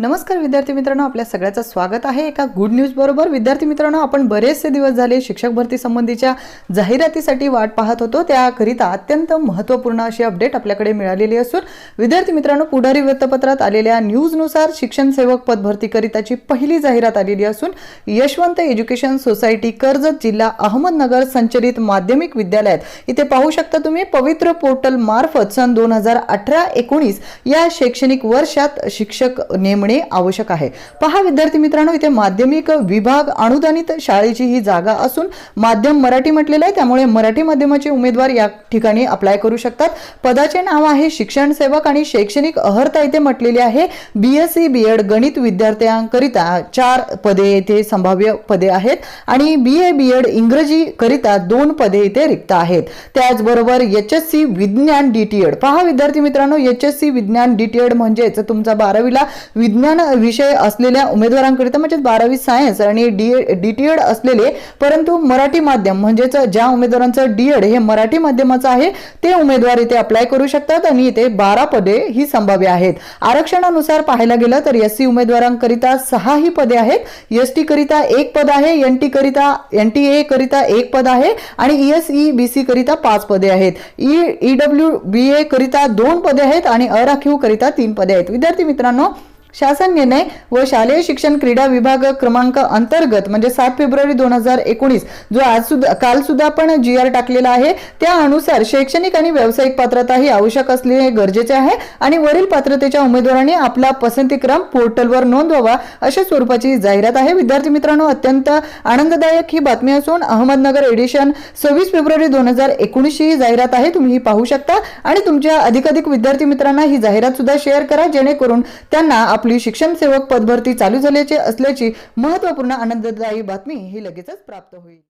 नमस्कार विद्यार्थी मित्रांनो आपल्या सगळ्याचं स्वागत आहे एका गुड न्यूज बरोबर. विद्यार्थी मित्रांनो आपण बरेचसे दिवस झाले शिक्षक भरती संबंधीच्या जाहिरातीसाठी वाट पाहत होतो. त्याकरिता अत्यंत महत्त्वपूर्ण अशी अपडेट आपल्याकडे मिळालेली असून विद्यार्थी मित्रांनो पुढारी वृत्तपत्रात आलेल्या न्यूजनुसार शिक्षण सेवक पदभरतीकरिताची पहिली जाहिरात आलेली असून यशवंत एज्युकेशन सोसायटी कर्जत जिल्हा अहमदनगर संचलित माध्यमिक विद्यालयात. इथे पाहू शकता तुम्ही पवित्र पोर्टल मार्फत सन दोन हजार अठरा एकोणीस या शैक्षणिक वर्षात शिक्षक नेमणे आवश्यक आहे. पहा विद्यार्थी मित्रांनो इथे माध्यमिक विभाग अनुदानित शाळेची ही जागा असून माध्यम मराठी म्हटलेलं आहे. त्यामुळे मराठी माध्यमाचे उमेदवार या ठिकाणी अप्लाय करू शकतात. पदाचे नाव आहे शिक्षण सेवक आणि शैक्षणिक अहर्ता इथे म्हटलेली आहे. बीएससी बी एड गणित विद्यार्थ्यांकरिता चार पदे इथे संभाव्य पदे आहेत आणि बी ए बी एड इंग्रजी करिता दोन पदे इथे रिक्त आहेत. त्याचबरोबर एच एस सी विज्ञान डी टी एड पहा विद्यार्थी मित्रांनो एच एस सी विज्ञान डी टी एड म्हणजेच तुमचा बारावीला विज्ञान विषय असलेल्या उमेदवारांकरिता म्हणजेच बारावी सायन्स आणि डी डी टी एड असलेले परंतु मराठी माध्यम म्हणजेच ज्या उमेदवारांचं डी एड हे मराठी माध्यमाचं आहे ते उमेदवार इथे अप्लाय करू शकतात आणि इथे बारा पदे ही संभाव्य आहेत. आरक्षणानुसार पाहायला गेलं तर एस सी उमेदवारांकरिता सहा ही पदे आहेत. एस टी करिता एक पद आहे एन टी करिता एन टी ए करिता एक पद आहे आणि E S E B C करिता पाच पदे आहेत. E E W B A करिता दोन पदे आहेत आणि अराखीव करिता तीन पदे आहेत. विद्यार्थी मित्रांनो शासन निर्णय व शालेय शिक्षण क्रीडा विभाग क्रमांक अंतर्गत म्हणजे सात फेब्रुवारी दोन हजार एकोणीस जो आज सुद्धा काल सुद्धा आपण जी आर टाकलेला आहे त्या अनुसार शैक्षणिक आणि व्यावसायिक पात्रता ही आवश्यक असणे गरजेचे आहे आणि वरील पात्रतेच्या उमेदवारांनी आपला पसंतीक्रम पोर्टलवर नोंदवावा अशा स्वरूपाची जाहिरात आहे. विद्यार्थी मित्रांनो अत्यंत आनंददायक ही बातमी असून अहमदनगर एडिशन सव्वीस फेब्रुवारी दोन हजार एकोणीसची ही जाहिरात आहे. तुम्ही ही पाहू शकता आणि तुमच्या अधिकाधिक विद्यार्थी मित्रांना ही जाहिरात सुद्धा शेअर करा जेणेकरून त्यांना आपली शिक्षण सेवक पदभरती चालू झाल्याचे असल्याची महत्त्वपूर्ण आनंददायी बातमी ही लगेचच प्राप्त होईल.